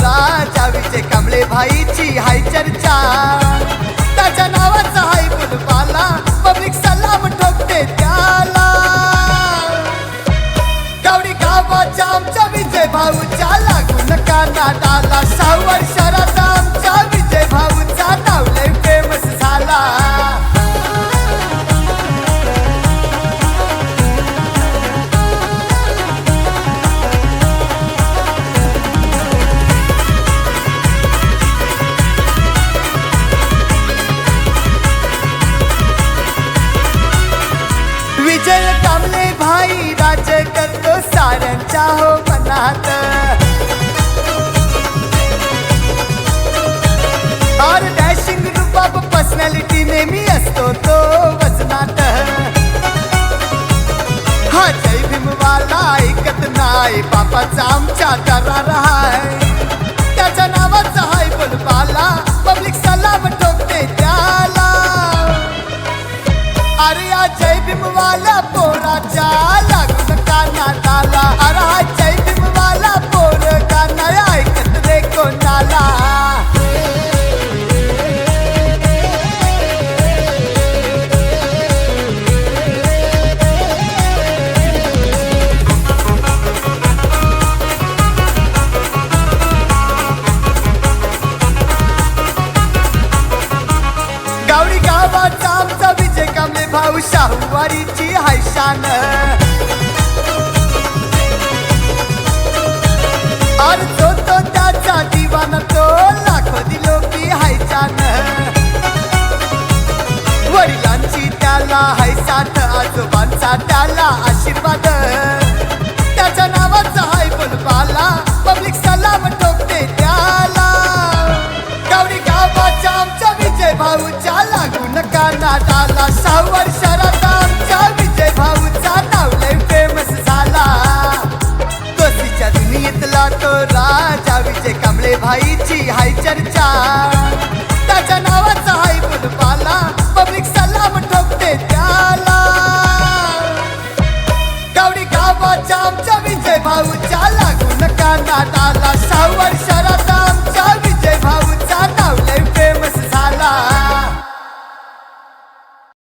राजा विजय भाईची हाय चर्चा. त्याच्या नावाचा हाय पाला पब्लिक सलाम ठोकते त्याला. गावडी गावाच्या आमच्या विजय भाऊच्या लागू नका नादाला सहा वर्ष और डॅशिंग रुबाब पर्सनॅलिटी नेहमी असतो तो वजनात हा। जय भीमवाला ऐकत नाही बापाचा आमच्या दरार हाय त्याच्या नावाचा हाय बोलबाला पब्लिक सलाम ठोकते त्याला। अरे या जय भीमवाला पोराच्या गावडी गावात आमचा विजय कामले भाऊ शाहूवारीची हाय शान तो तो त्याचा दिवाना तो लाखो दिलो की हाय वडिलांची त्याला हायसान आजोबांचा त्याला आशीर्वाद. त्याच्या नावाचा हाय पण पाला आमच्या विजय भाऊच्या लागू नका नाट